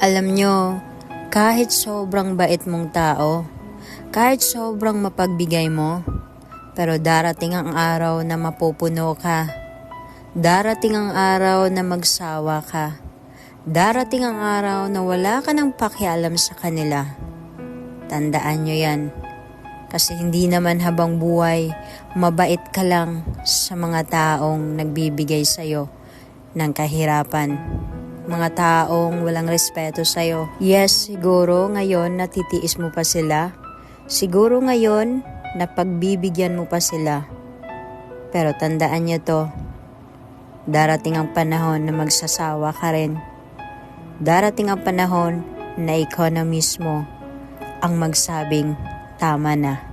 Alam nyo, kahit sobrang bait mong tao, kahit sobrang mapagbigay mo, pero darating ang araw na mapupuno ka. Darating ang araw na magsawa ka. Darating ang araw na wala ka ng pakialam sa kanila. Tandaan nyo yan. Kasi hindi naman habang buhay, mabait ka lang sa mga taong nagbibigay sa'yo ng kahirapan. Mga taong walang respeto sa'yo. Yes, siguro ngayon natitiis mo pa sila. Siguro ngayon napagbibigyan mo pa sila. Pero tandaan nyo to, darating ang panahon na magsasawa ka rin. Darating ang panahon na ikaw na mismo ang magsabing tama na.